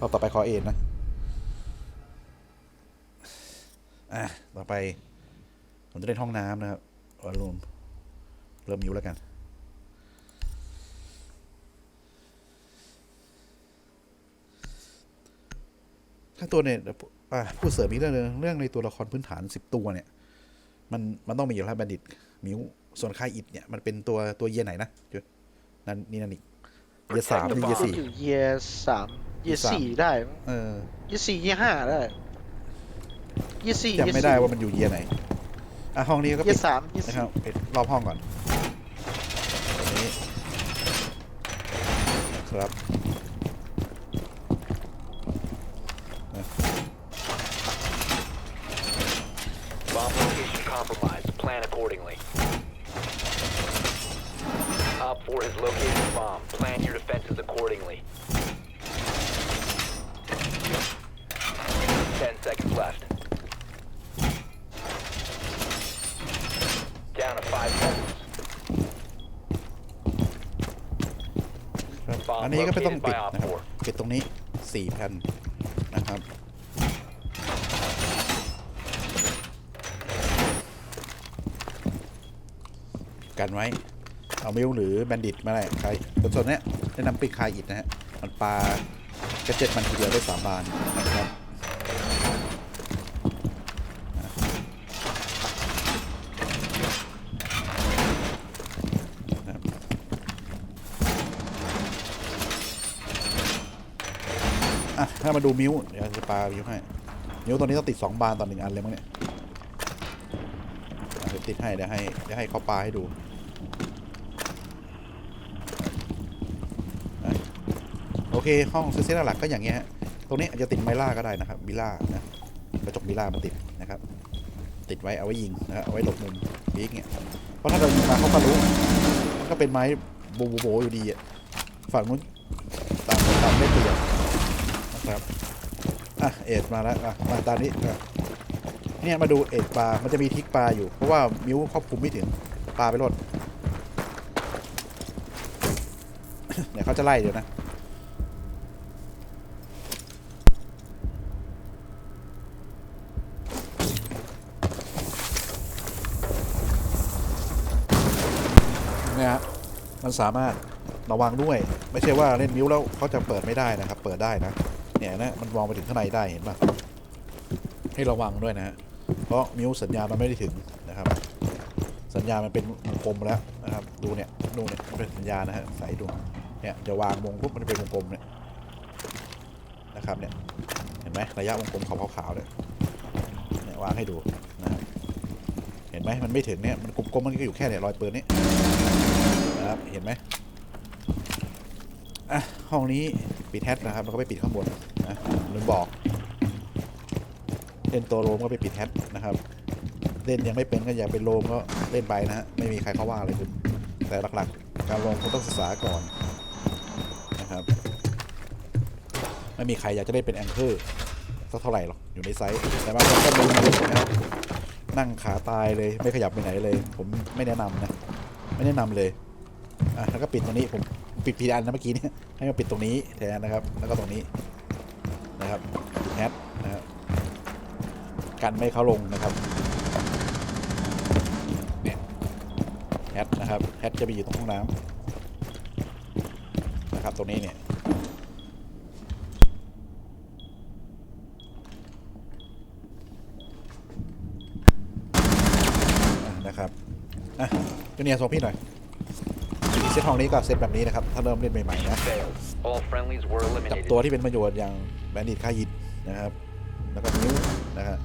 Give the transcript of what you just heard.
รอบต่อไปขอเอ็นนะ อะ ต่อไป ผมจะเล่นห้องน้ำนะครับวอลลุ่มเริ่มมิวแล้วกัน ถ้าตัวเนี่ยอะพูดเสริมอีกเรื่องนึงเรื่องในตัวละครพื้นฐานสิบตัวเนี่ย มันมันต้องมีอยู่แล้วบัณฑิตมิวส่วนค่ายอิดเนี่ยมันเป็นตัวตัวเยียไหนนะจุดนั่นนี่นั่นอีกเยียสามเยียสี่อยู่เยียสาม ยียสามสี่ได้มั้งเออเยียสี่เยียห้าได้เยียสี่จำไม่ได้ว่ามันอยู่เยียไหนอะห้องนี้ก็เยีปิยดสามเยียนะสี่ครับปิดรอบห้องก่อนตรงนี้นะครับ อันนี้ก็ไม่ต้องปิด located by Op นะครับปิดตรงนี้สี่แผ่นนะครับกันไว้ เอามิวหรือแบนดิตมาได้ใครตัวส่วนเนี้ยแนะนำปิดคายอิดนะฮะมันปลากระเจ็ดมันทีเดียวได้สามบานนะครับ อะถ้ามาดูมิวเดี๋ยวจะปามิวให้ มิวตัวนี้ต้องติดสองบานต่อหนึ่งอันเลยมั้งเนี่ยเดี๋ยวติดให้เดี๋ยวให้เดี๋ยวให้เขาปาให้ดูโอเค ห้องเซตหลักก็อย่างเงี้ยตรงนี้อาจจะติดไมล่าก็ได้นะครับมิล่านะกระจกมิล่ามาติดนะครับ ติดไว้เอาไว้ยิงนะเอาไว้หลบมุมพีกเนี่ยเพราะถ้าเรายิงมาเขาก็รู้มันก็เป็นไม้โบโบโบอยู่ดีอะฝั่งนู้นตามตามได้เปรียบ นะครับ อะเอ็ดมาแล้วอะมาตามนี้อะเนี่ยมาดูเอ็ดปลา มันจะมีทิกปลาอยู่ เพราะว่ามิวควบคุมไม่ถึงปลาไปรดเดี๋ยวเขาจะไล่เดี๋ยวนะเนี่ยฮะมันสามารถระวังด้วย ไม่ใช่ว่าเล่นมิวแล้วเขาจะเปิดไม่ได้นะครับ เปิดได้นะ เนี่ยนะมันมองไปถึงข้างในได้เห็นป่ะให้ระวังด้วยนะฮะเพราะมิวสัญญาณมันไม่ได้ถึงนะครับ สัญญาณมันเป็นวงกลมแล้วนะครับ ดูเนี่ยดูเนี่ยมันเป็นสัญญาณนะฮะใส่ดูเนี่ยจะวางวงปุ๊บมันจะเป็นวงกลมเนี่ยนะครับเนี่ยเห็นไหมระยะวงกลมขาวๆเนี่ยเนี่ยวางให้ดูนะครับเห็นไหมมันไม่ถึงเนี่ยมันกลมๆมันก็อยู่แค่เนี่ยรอยปืนนี้นะครับเห็นไหม อะห้องนี้ปิดแฮทนะครับแล้วก็ไปปิดข้างบนนะลืมบอกเล่นตัวโลมก็ไปปิดแฮทนะครับ เล่นยังไม่เป็นก็อย่าเป็นโลมก็เล่นไปนะฮะไม่มีใครเขาว่าอะไรคุณแต่หลักๆ การลงคุณต้องศึกษาก่อนนะครับไม่มีใครอยากจะได้เป็นแองเกอร์สักเท่าไหร่หรอกอยู่ในไซส์แต่บางคนก็ดูนะครับนั่งขาตายเลยไม่ขยับไปไหนเลย ผมไม่แนะนำนะ ไม่แนะนำเลยอะแล้วก็ปิดตรงนี้ผม ปิดพีอันนะเมื่อกี้เนี่ยให้มาปิดตรงนี้แทนนะครับ แล้วก็ตรงนี้นะครับแฮทนะครับกันไม่ให้เขาลงนะครับเนี่ยแฮทนะครับแฮทจะไปอยู่ตรงห้องน้ำนะครับตรงนี้เนี่ยนะครับอะจูเนียส่งพี่หน่อย ตห้องนี้ก็เซตแบบนี้นะครับ ถ้าเริ่มเล่นใหม่ๆนะ Failed. All friendlies were จับ eliminated. ตัวที่เป็นประโยชน์อย่างแบนดิตคายิดนะครับ แล้วก็นิ้วนะฮะ